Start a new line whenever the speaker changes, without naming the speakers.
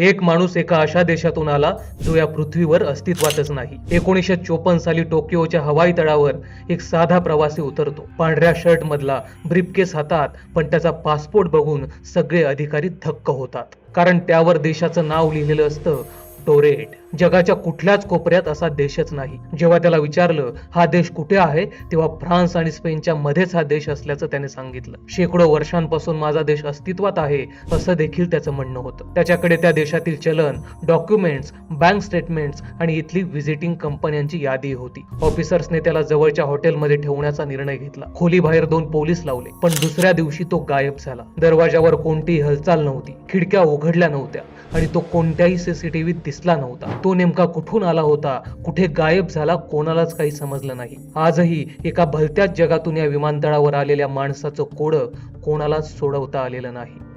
एक माणूस एका अशा देशातून आला जो या पृथ्वीवर अस्तित्वातच नाही. एकोणीसशे चोपन्न साली टोकियोच्या हवाई तळावर एक साधा प्रवासी उतरतो. पांढऱ्या शर्ट मधला ब्रीफकेस हातात पण त्याचा पासपोर्ट बघून सगळे अधिकारी थक्क होतात. कारण त्यावर देशाचं नाव लिहिलेलं असतं टोरेट. जगाच्या कुठल्याच कोपऱ्यात असा देशच नाही. जेव्हा त्याला विचारलं हा देश कुठे आहे? तेव्हा फ्रान्स आणि स्पेनच्या मध्येच हा देश असल्याचं त्याने सांगितलं. शेकडो वर्षांपासून माझा देश अस्तित्वात आहे असं देखील त्याचं म्हणणं होतं. त्याच्याकडे त्या देशातील चलन डॉक्युमेंट्स बँक स्टेटमेंट्स आणि इथली व्हिजिटिंग कंपन्यांची यादी होती. ऑफिसर्सने त्याला जवळच्या हॉटेलमध्ये ठेवण्याचा निर्णय घेतला. खोलीबाहेर दोन पोलीस लावले पण दुसऱ्या दिवशी तो गायब झाला. दरवाजावर कोणतीही हालचाल नव्हती. खिडक्या उघडल्या नव्हत्या आणि तो कोणत्याही सीसीटीव्हीत दिसला नव्हता. तो नेमका कुठून आला होता? कुठे गायब झाला? कोणालाच काही समजलं नाही. आजही एका भलत्याच जगातून या विमानतळावर आलेल्या माणसाचं कोडं कोणालाच सोडवता आलेलं नाही.